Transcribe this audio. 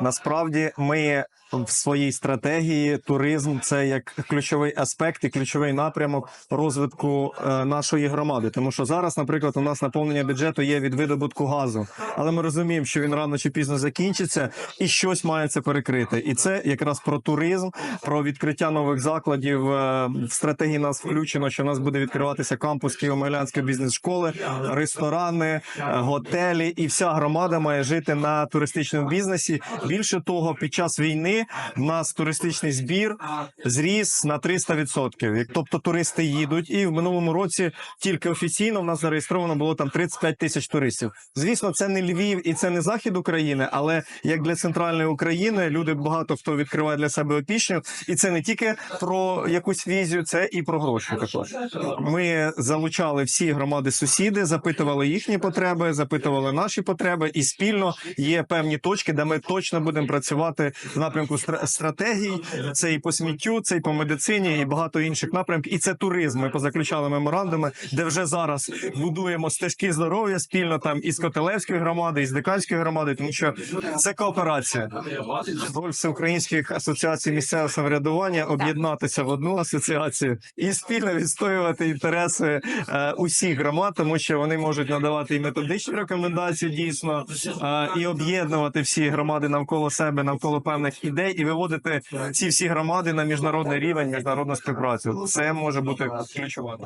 Насправді ми в своїй стратегії туризм це як ключовий аспект і ключовий напрямок розвитку е, нашої громади. Тому що зараз, наприклад, у нас наповнення бюджету є від видобутку газу, але ми розуміємо, що він рано чи пізно закінчиться, і щось має це перекрити. І це якраз про туризм, про відкриття нових закладів. Е, В стратегії нас включено, що у нас буде відкриватися кампус Києво-Могилянської бізнес-школи, ресторани, е, готелі, і вся громада має жити на туристичному бізнесі. Більше того, під час війни в нас туристичний збір зріс на 300%. Як- Тобто туристи їдуть, і в минулому році тільки офіційно в нас зареєстровано було там 35 тисяч туристів. Звісно, це не Львів і це не захід України, але як для центральної України люди багато хто відкриває для себе опішню, і це не тільки про якусь візію, це і про гроші. Також ми залучали всі громади сусіди, запитували їхні потреби, запитували наші потреби, і спільно є певні точки, де ми точно будемо працювати в напрямку стра- стратегій. Це і по сміттю, це і по медицині, і багато інших напрямків. І це туризм. Ми позаключали меморандуми, де вже зараз будуємо стежки здоров'я спільно там із Котелевської громади, і з Диканської громади, тому що це кооперація. Роль всеукраїнських асоціацій місцевого самоврядування об'єднатися в одну асоціацію і спільно відстоювати інтереси е, усіх громад, тому що вони можуть надавати і методичні рекомендації дійсно, е, і об'єднувати всі громади навколо себе, навколо певних ідей, і виводити ці всі громади на міжнародний рівень, міжнародну співпрацю. Це може бути ключово.